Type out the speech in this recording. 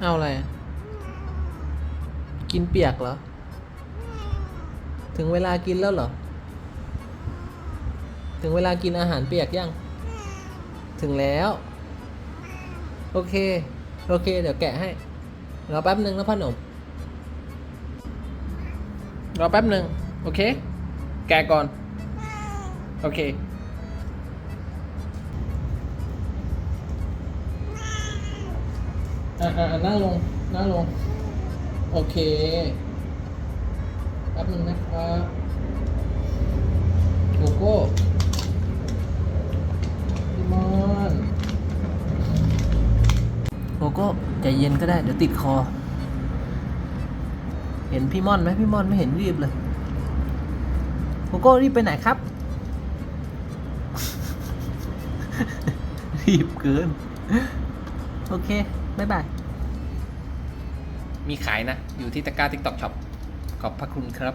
เอาอะไร กินเปียกเหรอ ถึงเวลากินแล้วเหรอ ถึงเวลากินอาหารเปียกยัง ถึงแล้ว โอเค โอเค เดี๋ยวแกะให้ รอแป๊บหนึ่งนะพ่อหนุ่ม รอแป๊บหนึ่ง โอเค แกะก่อน โอเค อ่าอ่านั่งลง นั่งลง โอเคแป๊บหนึ่งนะครับโกโก้พี่มอนโกโก้ใจเย็นก็ได้ เดี๋ยวติดคอ เห็นพี่ม่อนไหมพี่ม่อนไม่เห็นรีบเลยโกโก้รีบไปไหนครับ รีบเกิน โอเค บ๊ายบาย มีขายนะ อยู่ที่ตะกร้าติ๊กต็อกช็อปขอบพระคุณครับ